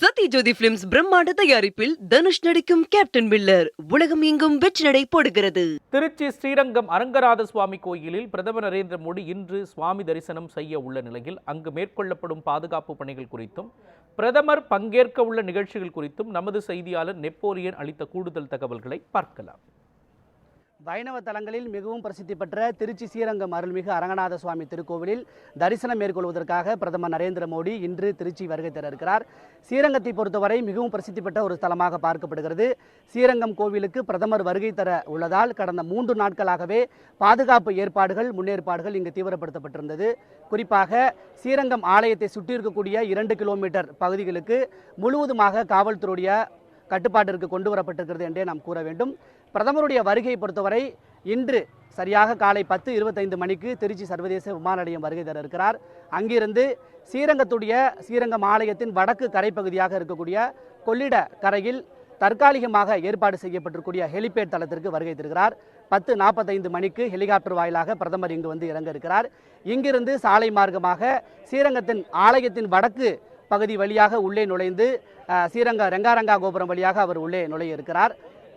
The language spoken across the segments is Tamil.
சத்யஜோதி பிலிம்ஸ் பிரம்மாண்ட தயாரிப்பில் தனுஷ் நடிக்கும் கேப்டன் மில்லர் உலகம் எங்கும் வெற்றி நடை போடுகிறது. திருச்சி ஸ்ரீரங்கம் அரங்கராத சுவாமி கோயிலில் பிரதமர் நரேந்திர மோடி இன்று சுவாமி தரிசனம் செய்ய உள்ள நிலையில் அங்கு மேற்கொள்ளப்படும் பாதுகாப்பு பணிகள் குறித்தும் பிரதமர் பங்கேற்க உள்ள நிகழ்ச்சிகள் குறித்தும் நமது செய்தியாளர் நெப்போலியன் அளித்த கூடுதல் தகவல்களை பார்க்கலாம். வைணவ தலங்களில் மிகவும் பிரசித்தி பெற்ற திருச்சி ஸ்ரீரங்கம் அருள்மிகு அரங்கநாத சுவாமி திருக்கோவிலில் தரிசனம் மேற்கொள்வதற்காக பிரதமர் நரேந்திர மோடி இன்று திருச்சி வருகை தர இருக்கிறார். ஸ்ரீரங்கத்தை பொறுத்தவரை மிகவும் பிரசித்தி பெற்ற ஒரு ஸ்தலமாக பார்க்கப்படுகிறது. ஸ்ரீரங்கம் கோவிலுக்கு பிரதமர் வருகை தர உள்ளதால் கடந்த மூன்று நாட்களாகவே பாதுகாப்பு ஏற்பாடுகள் முன்னேற்பாடுகள் இங்கு தீவிரப்படுத்தப்பட்டிருந்தது. குறிப்பாக ஸ்ரீரங்கம் ஆலயத்தை சுற்றியிருக்கக்கூடிய இரண்டு கிலோமீட்டர் பகுதிகளுக்கு முழுவதுமாக காவல்துறையுடைய கட்டுப்பாட்டிற்கு கொண்டு வரப்பட்டிருக்கிறது என்றே நாம் கூற வேண்டும். பிரதமருடைய வருகையை பொறுத்தவரை இன்று சரியாக காலை பத்து இருபத்தைந்து மணிக்கு திருச்சி சர்வதேச விமான நிலையம் வருகை தர இருக்கிறார். அங்கிருந்து ஸ்ரீரங்கத்துடைய ஸ்ரீரங்கம் ஆலயத்தின் வடக்கு கரைப்பகுதியாக இருக்கக்கூடிய கொள்ளிட கரையில் தற்காலிகமாக ஏற்பாடு செய்யப்பட்டிருக்கூடிய ஹெலிபேட் தளத்திற்கு வருகை தருகிறார். பத்து நாற்பத்தைந்து மணிக்கு ஹெலிகாப்டர் வாயிலாக பிரதமர் இங்கு வந்து இறங்க இருக்கிறார். இங்கிருந்து சாலை மார்க்கமாக ஸ்ரீரங்கத்தின் ஆலயத்தின் வடக்கு பகுதி வழியாக உள்ளே நுழைந்து ஸ்ரீரங்க ரெங்காரங்கா கோபுரம் வழியாக அவர் உள்ளே நுழைய இருக்கிறார்.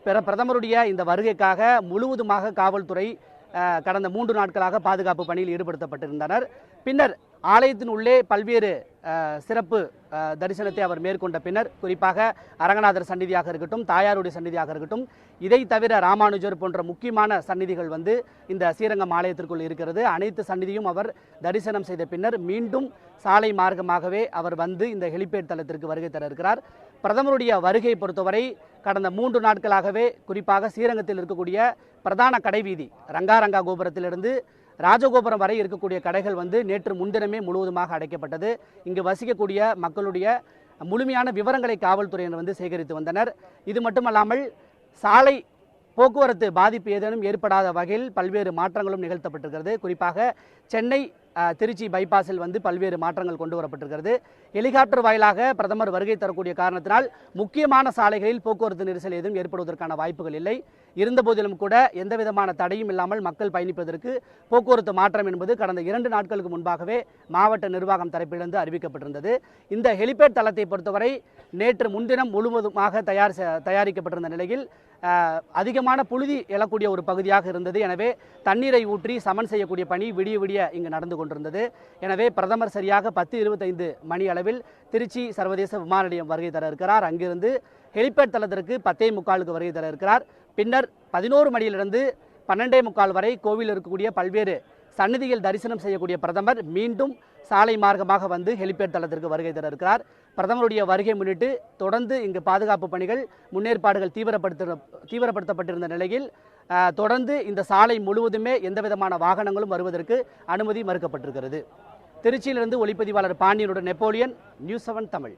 பிற பிரதமருடைய இந்த வருகைக்காக முழுவதுமாக காவல்துறை கடந்த மூன்று நாட்களாக பாதுகாப்பு பணியில் ஈடுபடுத்தப்பட்டிருந்தனர். பின்னர் ஆலயத்தின் உள்ளே பல்வேறு சிறப்பு தரிசனத்தை அவர் மேற்கொண்ட பின்னர் குறிப்பாக அரங்கநாதர் சந்நிதியாக இருக்கட்டும் தாயாருடைய சந்நிதியாக இருக்கட்டும் இதை தவிர ராமானுஜர் போன்ற முக்கியமான சந்நிதிகள் வந்து இந்த ஸ்ரீரங்கம் ஆலயத்திற்குள் இருக்கிறது. அனைத்து சந்நிதியும் அவர் தரிசனம் செய்த பின்னர் மீண்டும் சாலை மார்க்கமாகவே அவர் வந்து இந்த ஹெலிபேட் தளத்திற்கு வருகை தர இருக்கிறார். பிரதமருடைய வருகையை பொறுத்தவரை கடந்த மூன்று நாட்களாகவே குறிப்பாக ஸ்ரீரங்கத்தில் இருக்கக்கூடிய பிரதான கடைவீதி ரங்காரங்கா கோபுரத்திலிருந்து ராஜகோபுரம் வரை இருக்கக்கூடிய கடைகள் வந்து நேற்று முன்தினமே முழுவதுமாக அடைக்கப்பட்டது. இங்கு வசிக்கக்கூடிய மக்களுடைய முழுமையான விவரங்களை காவல்துறையினர் வந்து சேகரித்து வந்தனர். இது மட்டுமல்லாமல் சாலை போக்குவரத்து பாதிப்பு ஏதேனும் ஏற்படாத வகையில் பல்வேறு மாற்றங்களும் நிகழ்த்தப்பட்டிருக்கிறது. குறிப்பாக சென்னை திருச்சி பைபாஸில் வந்து பல்வேறு மாற்றங்கள் கொண்டு வரப்பட்டிருக்கிறது. ஹெலிகாப்டர் வாயிலாக பிரதமர் வருகை தரக்கூடிய காரணத்தினால் முக்கியமான சாலைகளில் போக்குவரத்து நெரிசல் எதுவும் ஏற்படுவதற்கான வாய்ப்புகள் இல்லை. இருந்தபோதிலும் கூட எந்த விதமான தடையும் இல்லாமல் மக்கள் பயணிப்பதற்கு போக்குவரத்து மாற்றம் என்பது கடந்த இரண்டு நாட்களுக்கு முன்பாகவே மாவட்ட நிர்வாகம் தரப்பிலிருந்து அறிவிக்கப்பட்டிருந்தது. இந்த ஹெலிபேட் தளத்தை பொறுத்தவரை நேற்று முன்தினம் முழுவதுமாக தயார் தயாரிக்கப்பட்டிருந்த நிலையில் அதிகமான புழுதி எழக்கூடிய ஒரு பகுதியாக இருந்தது. எனவே தண்ணீரை ஊற்றி சமன் செய்யக்கூடிய பணி விடிய விடிய இங்கு நடந்து கொண்டிருந்தது. எனவே பிரதமர் சரியாக பத்து இருபத்தைந்து மணி அளவில் திருச்சி சர்வதேச விமான நிலையம் வருகை தர இருக்கிறார். அங்கிருந்து ஹெலிபேட் தளத்திற்கு பத்தே முக்காலுக்கு வருகை தர இருக்கிறார். பின்னர் பதினோரு மணியிலிருந்து பன்னெண்டே முக்கால் வரை கோவில் இருக்கக்கூடிய பல்வேறு சந்நிதியில் தரிசனம் செய்யக்கூடிய பிரதமர் மீண்டும் சாலை மார்க்கமாக வந்து ஹெலிபேட் தளத்திற்கு வருகை தர இருக்கிறார். பிரதமருடைய வருகை முன்னிட்டு தொடர்ந்து இங்கு பாதுகாப்பு பணிகள் முன்னேற்பாடுகள் தீவிரப்படுத்த தீவிரப்படுத்தப்பட்டிருந்த நிலையில் தொடர்ந்து இந்த சாலை முழுவதுமே எந்த விதமான வாகனங்களும் வருவதற்கு அனுமதி மறுக்கப்பட்டிருக்கிறது. திருச்சியிலிருந்து ஒளிப்பதிவாளர் பாண்டியனுடன் நெப்போலியன் நியூஸ் செவன் தமிழ்.